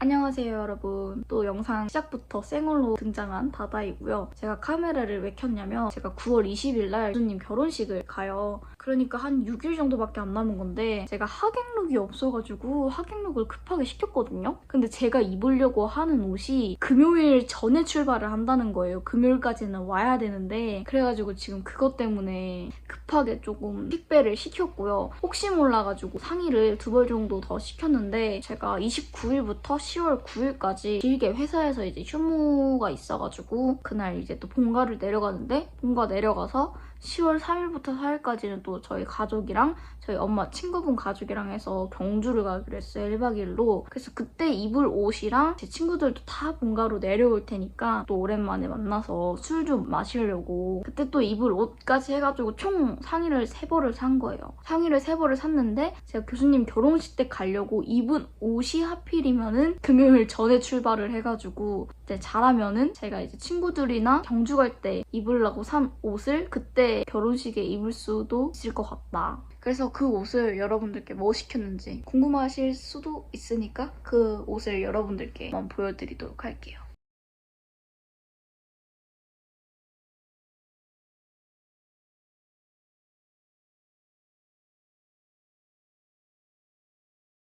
안녕하세요 여러분. 또 영상 시작부터 생얼로 등장한 다다이고요. 제가 카메라를 왜 켰냐면 제가 9월 20일 날 교수님 결혼식을 가요. 그러니까 한 6일 정도밖에 안 남은 건데 제가 하객룩이 없어가지고 하객룩을 급하게 시켰거든요. 근데 제가 입으려고 하는 옷이 금요일 전에 출발을 한다는 거예요. 금요일까지는 와야 되는데 그래가지고 지금 그것 때문에 급하게 조금 택배를 시켰고요. 혹시 몰라가지고 상의를 두 벌 정도 더 시켰는데 제가 29일부터 10월 9일까지 길게 회사에서 이제 휴무가 있어가지고 그날 이제 또 본가를 내려가는데 본가 내려가서 10월 3일부터 4일까지는 또 저희 가족이랑 저희 엄마 친구분 가족이랑 해서 경주를 가기로 했어요 1박 2일로. 그래서 그때 입을 옷이랑 제 친구들도 다 본가로 내려올 테니까 또 오랜만에 만나서 술 좀 마시려고. 그때 또 입을 옷까지 해가지고 총 상의를 3벌을 산 거예요. 상의를 3벌을 샀는데 제가 교수님 결혼식 때 가려고 입은 옷이 하필이면은 금요일 전에 출발을 해가지고 이제 잘하면은 제가 이제 친구들이나 경주 갈 때 입으려고 산 옷을 그때 결혼식에 입을 수도 있을 것 같다. 그래서 그 옷을 여러분들께 뭐 시켰는지 궁금하실 수도 있으니까 그 옷을 여러분들께 한번 보여드리도록 할게요.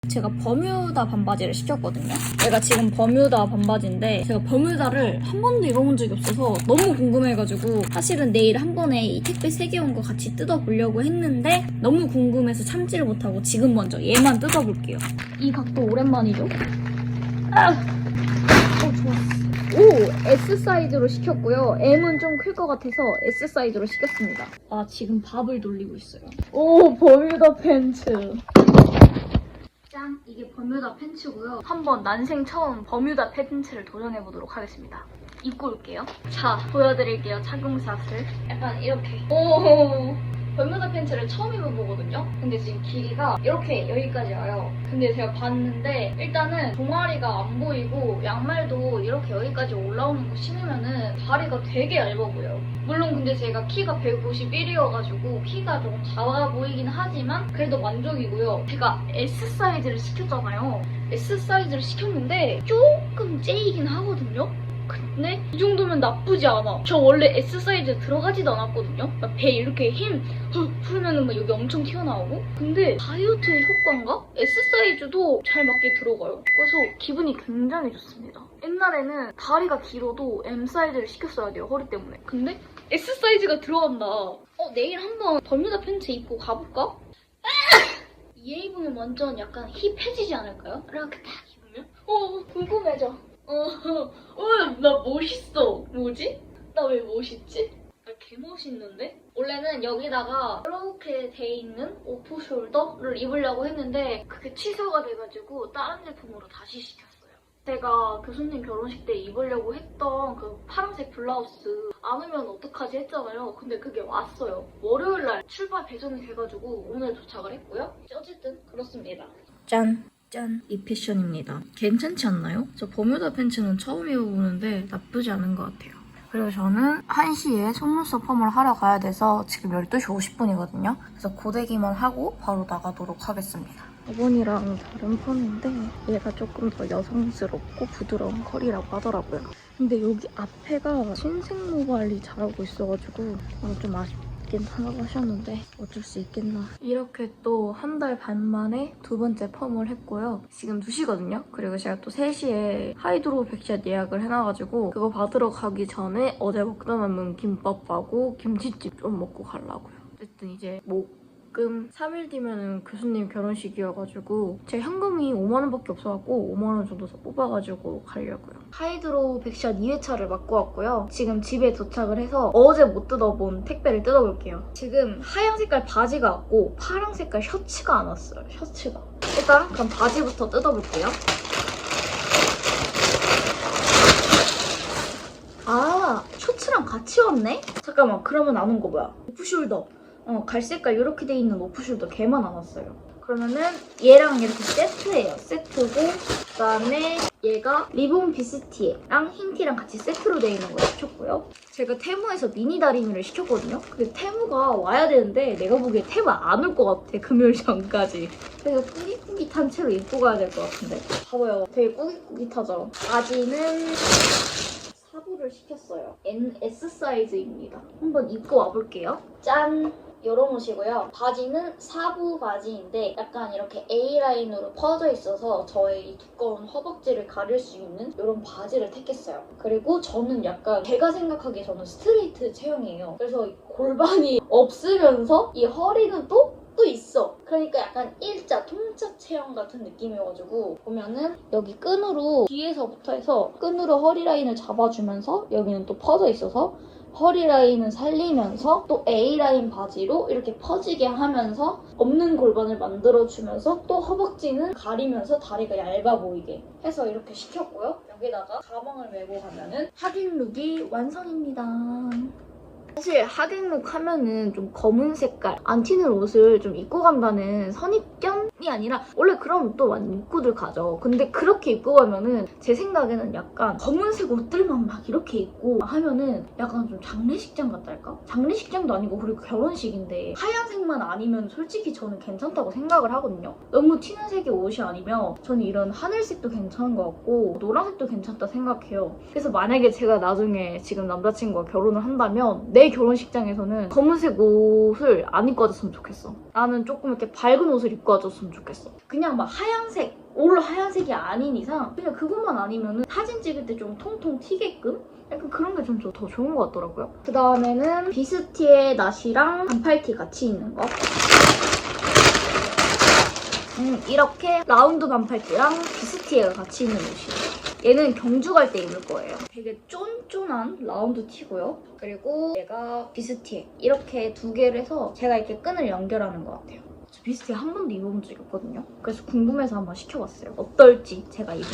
제가 버뮤다 반바지를 시켰거든요. 제가 지금 버뮤다 반바지인데 제가 버뮤다를 한 번도 입어본 적이 없어서 너무 궁금해가지고 사실은 내일 한 번에 이 택배 3개 온 거 같이 뜯어보려고 했는데 너무 궁금해서 참지를 못하고 지금 먼저 얘만 뜯어볼게요. 이 각도 오랜만이죠? 아! 어, 좋았어. 오! S 사이즈로 시켰고요. M은 좀 클 것 같아서 S 사이즈로 시켰습니다. 아, 지금 밥을 돌리고 있어요. 오, 버뮤다 팬츠. 짠! 이게 버뮤다 팬츠고요. 한번 난생 처음 버뮤다 팬츠를 도전해보도록 하겠습니다. 입고 올게요. 자, 보여드릴게요. 착용샷을. 약간 이렇게. 오! 버뮤다 팬츠를 처음 입어보거든요? 근데 지금 길이가 이렇게 여기까지 와요. 근데 제가 봤는데 일단은 종아리가 안 보이고 양말도 이렇게 여기까지 올라오는 거 신으면은 다리가 되게 얇아 보여요. 물론 근데 제가 키가 151이어가지고 키가 조금 작아 보이긴 하지만 그래도 만족이고요. 제가 S 사이즈를 시켰잖아요. S 사이즈를 시켰는데 조금 째이긴 하거든요. 근데 이 정도면 나쁘지 않아. 저 원래 S 사이즈 들어가지도 않았거든요. 막 배 이렇게 힘 후, 풀면은 막 여기 엄청 튀어나오고. 근데 다이어트의 효과인가? S 사이즈도 잘 맞게 들어가요. 그래서 기분이 굉장히 좋습니다. 옛날에는 다리가 길어도 M 사이즈를 시켰어야 돼요. 허리 때문에. 근데 S 사이즈가 들어간다. 어, 내일 한번 버뮤다 팬츠 입고 가볼까? 얘 입으면 완전 약간 힙해지지 않을까요? 이렇게 딱 입으면? 어, 궁금해져. 어, 어, 나 멋있어. 뭐지? 나 왜 멋있지? 나 개멋있는데? 원래는 여기다가 이렇게 돼 있는 오프 숄더를 입으려고 했는데 그게 취소가 돼가지고 다른 제품으로 다시 시켰어요. 제가 교수님 결혼식 때 입으려고 했던 그 파란색 블라우스 안 오면 어떡하지 했잖아요. 근데 그게 왔어요. 월요일 날 출발 배정이 돼가지고 오늘 도착을 했고요. 어쨌든 그렇습니다. 짠! 짠! 이 패션입니다. 괜찮지 않나요? 저 버뮤다 팬츠는 처음 입어보는데 나쁘지 않은 것 같아요. 그리고 저는 1시에 속눈썹 펌을 하러 가야 돼서 지금 12시 50분이거든요. 그래서 고데기만 하고 바로 나가도록 하겠습니다. 저번이랑 다른 펌인데 얘가 조금 더 여성스럽고 부드러운 컬이라고 하더라고요. 근데 여기 앞에가 신생 모발이 자라고 있어가지고 어, 좀 아쉽 긴 하다고 하셨는데 어쩔 수 있겠나. 이렇게 또 한 달 반 만에 두 번째 펌을 했고요. 지금 2시거든요. 그리고 제가 또 3시에 하이드로 백샷 예약을 해놔가지고 그거 받으러 가기 전에 어제 먹다 남은 김밥하고 김치찜 좀 먹고 가려고요. 어쨌든 이제 목 금 3일 뒤면은 교수님 결혼식이어가지고 제 현금이 5만 원밖에 없어갖고 5만 원 정도 더 뽑아가지고 가려고요. 하이드로 백샷 2회차를 맞고 왔고요. 지금 집에 도착을 해서 어제 못 뜯어본 택배를 뜯어볼게요. 지금 하얀 색깔 바지가 왔고 파란 색깔 셔츠가 안 왔어요. 셔츠가. 일단 그럼 바지부터 뜯어볼게요. 아 셔츠랑 같이 왔네? 잠깐만 그러면 안 온 거 뭐야? 오프숄더 어, 갈색깔 이렇게 돼 있는 오프숄더 걔만 안 왔어요. 그러면은 얘랑 이렇게 세트예요. 세트고 그다음에 얘가 리본 비스티랑 흰티랑 같이 세트로 되어 있는 걸 시켰고요. 제가 테무에서 미니 다리미를 시켰거든요. 근데 테무가 와야 되는데 내가 보기에 테무 안 올 것 같아. 금요일 전까지. 그래서 꾸깃꾸깃한 채로 입고 가야 될 것 같은데. 봐봐요. 되게 꾸깃꾸깃하죠. 바지는 사부를 시켰어요. NS 사이즈입니다. 한번 입고 와볼게요. 짠! 이런 옷이고요. 바지는 사부 바지인데 약간 이렇게 A라인으로 퍼져 있어서 저의 이 두꺼운 허벅지를 가릴 수 있는 이런 바지를 택했어요. 그리고 저는 약간 제가 생각하기에 저는 스트레이트 체형이에요. 그래서 이 골반이 없으면서 이 허리는 또또 있어. 그러니까 약간 일자, 통짜 체형 같은 느낌이어가지고 보면은 여기 끈으로 뒤에서부터 해서 끈으로 허리 라인을 잡아주면서 여기는 또 퍼져 있어서 허리 라인은 살리면서 또 A 라인 바지로 이렇게 퍼지게 하면서 없는 골반을 만들어주면서 또 허벅지는 가리면서 다리가 얇아 보이게 해서 이렇게 시켰고요. 여기다가 가방을 메고 가면은 하객룩이 완성입니다. 사실 하객룩 하면은 좀 검은 색깔 안 튀는 옷을 좀 입고 간다는 선입견 이 아니라 원래 그런 옷도 많이 입고들 가죠. 근데 그렇게 입고 가면은 제 생각에는 약간 검은색 옷들만 막 이렇게 입고 하면은 약간 좀 장례식장 같달까? 장례식장도 아니고 그리고 결혼식인데 하얀색만 아니면 솔직히 저는 괜찮다고 생각을 하거든요. 너무 튀는 색의 옷이 아니면 저는 이런 하늘색도 괜찮은 것 같고 노란색도 괜찮다 생각해요. 그래서 만약에 제가 나중에 지금 남자친구가 결혼을 한다면 내 결혼식장에서는 검은색 옷을 안 입고 와줬으면 좋겠어. 나는 조금 이렇게 밝은 옷을 입고 와줬으면 좋겠어. 그냥 막 하얀색, 올 하얀색이 아닌 이상 그냥 그것만 아니면은 사진 찍을 때 좀 통통 튀게끔 약간 그런 게 좀 더 좋은 것 같더라고요. 그 다음에는 비스티의 나시랑 반팔티 같이 있는 거. 음, 이렇게 라운드 반팔티랑 비스티가 같이 있는 옷이에요. 얘는 경주 갈 때 입을 거예요. 되게 쫀쫀한 라운드 티고요. 그리고 얘가 비스티. 이렇게 두 개를 해서 제가 이렇게 끈을 연결하는 것 같아요. 저 비스티 한 번도 입어본 적이 없거든요. 그래서 궁금해서 한번 시켜봤어요. 어떨지 제가 입으면.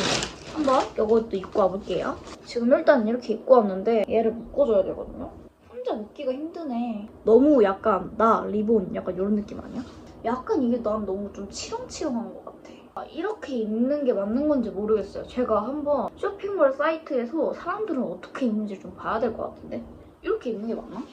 한번 이것도 입고 와볼게요. 지금 일단 이렇게 입고 왔는데 얘를 묶어줘야 되거든요. 혼자 묶기가 힘드네. 너무 약간 나 리본 약간 이런 느낌 아니야? 약간 이게 난 너무 좀 치렁치렁한 것 같아. 아, 이렇게 입는 게 맞는 건지 모르겠어요. 제가 한번 쇼핑몰 사이트에서 사람들은 어떻게 입는지 좀 봐야 될 것 같은데. 이렇게 입는 게 맞나?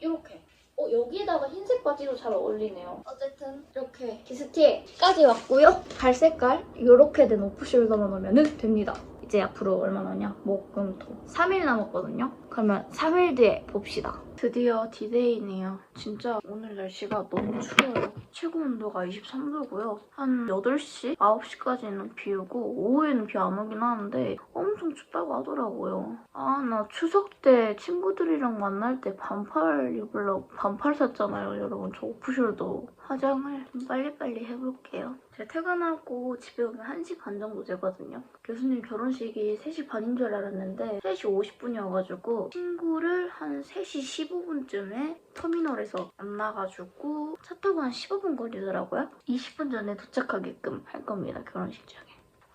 이렇게. 어, 여기에다가 흰색 바지도 잘 어울리네요. 어쨌든 이렇게 비스티까지 왔고요. 갈 색깔 이렇게 된 오프숄더만 오면 됩니다. 이제 앞으로 얼마나냐? 목 금 토 3일 남았거든요. 그러면 3일 뒤에 봅시다. 드디어 디데이네요. 진짜 오늘 날씨가 너무 추워요. 최고 온도가 23도고요. 한 8시, 9시까지는 비 오고 오후에는 비 안 오긴 하는데 엄청 춥다고 하더라고요. 아, 나 추석 때 친구들이랑 만날 때 반팔 입으려고 반팔 샀잖아요, 여러분. 저 오프숄더 화장을 좀 빨리빨리 해볼게요. 제가 퇴근하고 집에 오면 1시 반 정도 되거든요. 교수님 결혼식이 3시 반인 줄 알았는데 3시 50분이어가지고 친구를 한 3시 15 분쯤에 터미널에서 만나가지고 차 타고 한 15분 거리더라고요. 20분 전에 도착하게끔 할 겁니다, 결혼식장에.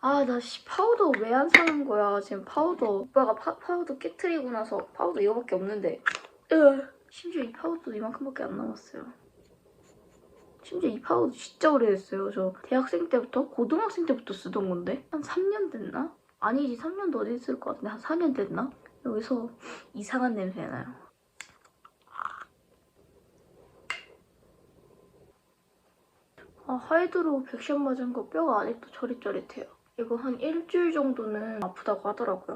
아, 나 씨, 파우더 왜 안 사는 거야? 지금 파우더, 오빠가 파, 파우더 깨트리고 나서 파우더 이거밖에 없는데. 으, 심지어 이 파우더도 이만큼밖에 안 남았어요. 심지어 이 파우더 진짜 오래됐어요. 저 대학생 때부터, 고등학생 때부터 쓰던 건데. 한 3년 됐나? 아니지, 3년도 어디 있을 것 같은데. 한 4년 됐나? 여기서 이상한 냄새 나요. 아, 하이드로 백션 맞은 거 뼈가 아직도 저릿저릿해요. 이거 한 일주일 정도는 아프다고 하더라고요.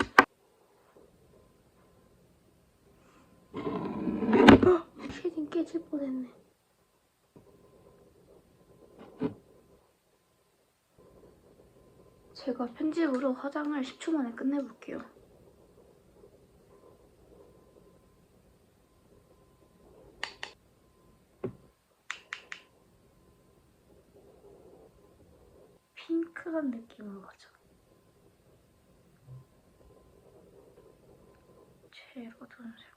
헉! 쉐딩 깨질 뻔했네. 제가 편집으로 화장을 10초 만에 끝내볼게요. 핑크한 느낌으로 가죠. 제일 어두운 색.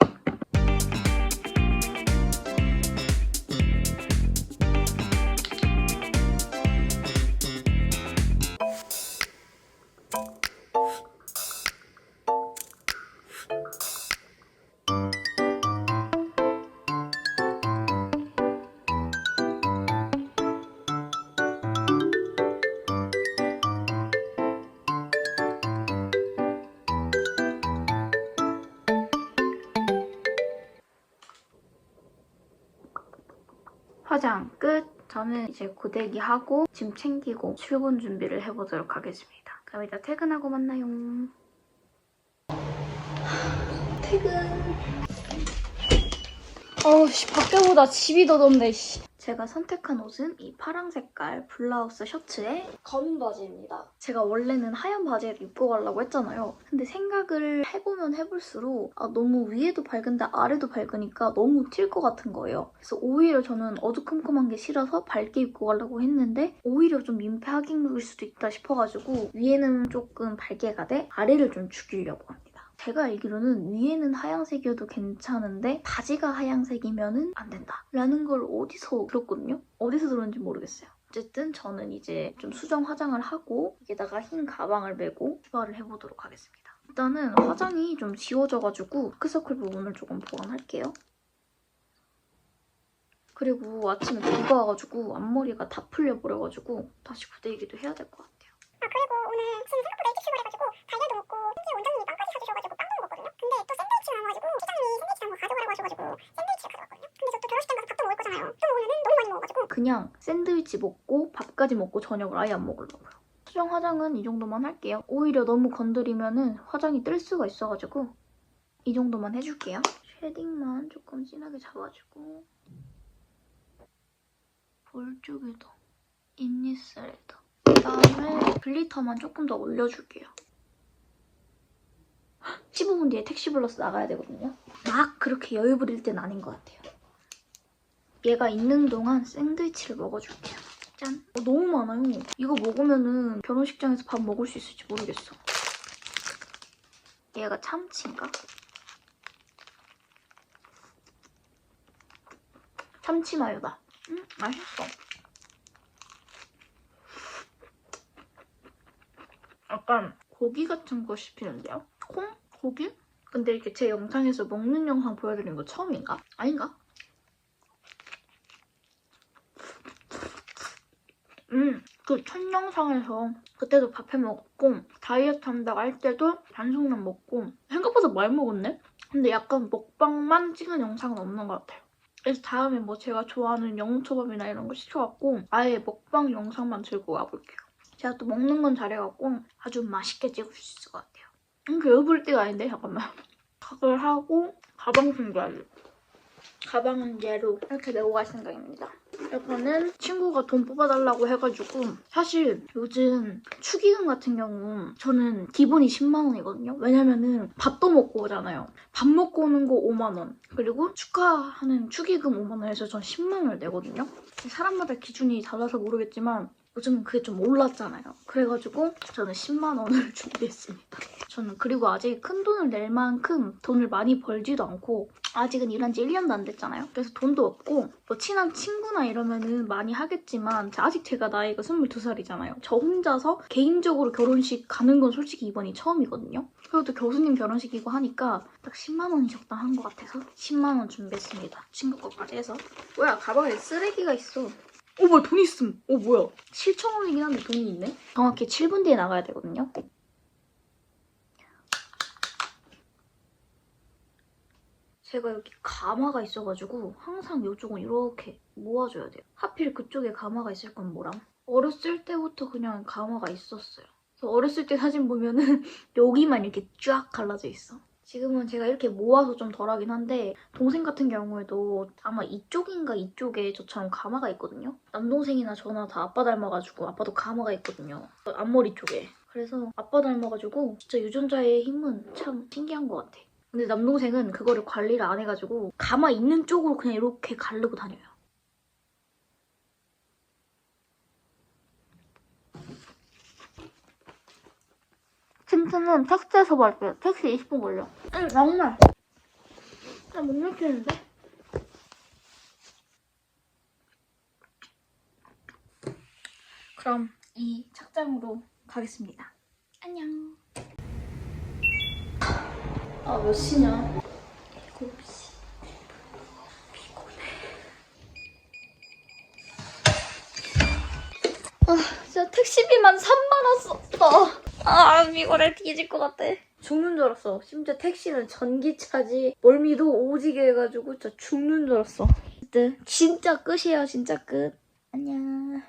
화장 끝. 저는 이제 고데기 하고 짐 챙기고 출근 준비를 해보도록 하겠습니다. 그럼 이따 퇴근하고 만나요. 퇴근. 어우씨 밖에보다 집이 더 덥네 씨. 제가 선택한 옷은 이 파랑 색깔 블라우스 셔츠에 검은 바지입니다. 제가 원래는 하얀 바지를 입고 가려고 했잖아요. 근데 생각을 해보면 해볼수록 아, 너무 위에도 밝은데 아래도 밝으니까 너무 튈 것 같은 거예요. 그래서 오히려 저는 어두컴컴한 게 싫어서 밝게 입고 가려고 했는데 오히려 좀 민폐 하객룩일 수도 있다 싶어가지고 위에는 조금 밝게 가되 아래를 좀 죽이려고 합니다. 제가 알기로는 위에는 하얀색이어도 괜찮은데 바지가 하얀색이면은 안 된다. 라는 걸 어디서 들었거든요? 어디서 들었는지 모르겠어요. 어쨌든 저는 이제 좀 수정 화장을 하고 여기다가 흰 가방을 메고 출발을 해보도록 하겠습니다. 일단은 화장이 좀 지워져가지고 다크서클 부분을 조금 보완할게요. 그리고 아침에 비가 와가지고 앞머리가 다 풀려버려가지고 다시 고데기도 해야 될 것 같아요. 아 그리고 오늘 지금 생각보다 일찍 출발해가지고 달걀도 먹고 심지어 원장님이 가져가라고 하셔가지고 샌드위치를 가져왔거든요. 근데 저 또 결혼식장 가서 밥도 먹을 거잖아요. 또 오늘은 너무 많이 먹어가지고 그냥 샌드위치 먹고 밥까지 먹고 저녁을 아예 안 먹으려고요. 수정 화장은 이 정도만 할게요. 오히려 너무 건드리면은 화장이 뜰 수가 있어가지고 이 정도만 해줄게요. 쉐딩만 조금 진하게 잡아주고 볼 쪽에도 입니살에도 그다음에 글리터만 조금 더 올려줄게요. 15분 뒤에 택시 불러서 나가야 되거든요. 막 그렇게 여유 부릴 땐 아닌 것 같아요. 얘가 있는 동안 샌드위치를 먹어줄게요. 짠. 어, 너무 많아요. 이거 먹으면은 결혼식장에서 밥 먹을 수 있을지 모르겠어. 얘가 참치인가? 참치 마요다. 음, 맛있어. 약간 고기 같은 거 씹히는데요? 콩? 고기? 근데 이렇게 제 영상에서 먹는 영상 보여드리는 거 처음인가? 아닌가? 음, 그 첫 영상에서 그때도 밥해 먹었고 다이어트 한다고 할 때도 반숙면 먹고 생각보다 많이 먹었네? 근데 약간 먹방만 찍은 영상은 없는 것 같아요. 그래서 다음에 뭐 제가 좋아하는 영초밥이나 이런 거 시켜갖고 아예 먹방 영상만 들고 와볼게요. 제가 또 먹는 건 잘해갖고 아주 맛있게 찍을 수 있을 것 같아요. 음, 그 여볼 때가 아닌데 잠깐만. 각을 하고 가방 챙겨야지. 가방은 얘로 이렇게 메고 갈 생각입니다. 이거는 친구가 돈 뽑아달라고 해가지고 사실 요즘 축의금 같은 경우 저는 기본이 10만 원이거든요. 왜냐면은 밥도 먹고 오잖아요. 밥 먹고 오는 거 5만 원 그리고 축하하는 축의금 5만 원에서 전 10만 원을 내거든요. 사람마다 기준이 달라서 모르겠지만 요즘은 그게 좀 올랐잖아요. 그래가지고 저는 10만 원을 준비했습니다. 저는 그리고 아직 큰 돈을 낼 만큼 돈을 많이 벌지도 않고 아직은 일한 지 1년도 안 됐잖아요. 그래서 돈도 없고 뭐 친한 친구나 이러면은 많이 하겠지만 아직 제가 나이가 22살이잖아요. 저 혼자서 개인적으로 결혼식 가는 건 솔직히 이번이 처음이거든요. 그래도 교수님 결혼식이고 하니까 딱 10만 원이 적당한 것 같아서 10만 원 준비했습니다. 친구 거까지 해서. 뭐야 가방에 쓰레기가 있어. 오 뭐야 돈 있음. 오 뭐야 7천 원이긴 한데 돈이 있네. 정확히 7분 뒤에 나가야 되거든요. 제가 여기 가마가 있어가지고 항상 이쪽은 이렇게 모아줘야 돼요. 하필 그쪽에 가마가 있을 건 뭐람? 어렸을 때부터 그냥 가마가 있었어요. 그래서 어렸을 때 사진 보면은 여기만 이렇게 쫙 갈라져 있어. 지금은 제가 이렇게 모아서 좀 덜하긴 한데 동생 같은 경우에도 아마 이쪽인가 이쪽에 저처럼 가마가 있거든요. 남동생이나 저나 다 아빠 닮아가지고 아빠도 가마가 있거든요. 앞머리 쪽에. 그래서 아빠 닮아가지고 진짜 유전자의 힘은 참 신기한 것 같아. 근데 남동생은 그거를 관리를 안 해가지고 가마 있는 쪽으로 그냥 이렇게 가르고 다녀요. 틴트는 택시에서 갈게요. 택시 20분 걸려. 응, 정말. 나못 느끼는데? 그럼 이 착장으로 가겠습니다. 안녕. 아, 몇 시냐? 7시. 피곤해. 아, 진짜 택시비만 3만원 썼어. 아, 피곤해. 뒤질 것 같아. 죽는 줄 알았어. 심지어 택시는 전기차지. 멀미도 오지게 해가지고 진짜 죽는 줄 알았어. 진짜 끝이에요 진짜 끝 안녕